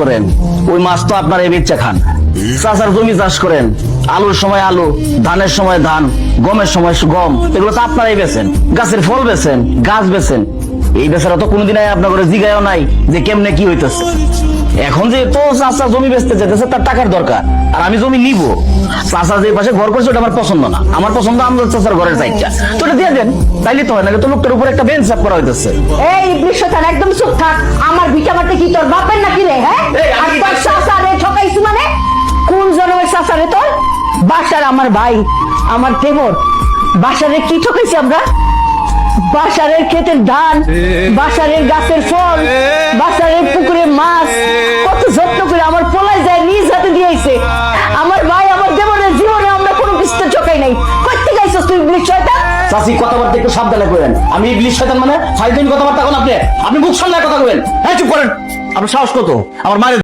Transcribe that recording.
করেন। ওই মাছ তো আপনার এই বেচা খান। চাষার জমি চাষ করেন। আলুর সময় আলু, ধানের সময় ধান, গমের সময় গম, এগুলো তো আপনারাই বেছেন গাছের ফল বেছেন গাছ বেছেন এই বেচারা তো কোনোদিন আপনার ঘরে জিগায়ও নাই যে কেমনে কি হইতেছে। এখন যে তো চাষা জমি বেচতে যেতেছে, তার টাকার দরকার। আর আমি জমি নিব। চাষা যে পাশে ঘর করছে, ওটা আমার পছন্দ না। আমার পছন্দ আমজাদ চাষার ঘরের সাইডটা তো ওটা দিয়ে দেন। তাইলে তো হয় না তো লোকটার উপর একটা বেঞ্চ করা হইতেছে। এই শয়তান একদম চুপ থাক। আমার ভিটা মারতে কি তোর বাপের বাসার আমার ভাই, আমার তেমর বাসারে কি ঠকাইছি আমরা? বাসারের ক্ষেতের ধান, বাসারের গাছের ফল, বাসারের পুকুরে মাছ, কত যত্ন করে আমার পোলাই যায় নিজ হাতে দিয়েছে আমার ভাই, আমার দেবরের জীবনে আমরা কোনো কিছু ঠকাই নাই। করতে গাইছিস তুই ইবলিশ শয়তান? চাষি কথাবার্তা একটু সাবধানে করেন আমি ইবলিশ শয়তান মানে ফাইদিন কথাবার্তা কোন আপনি। আপনি মুখ সামনে কথা কবেন হ্যাঁ চুপ করেন। আপনার সাহস কত? আমার মায়ের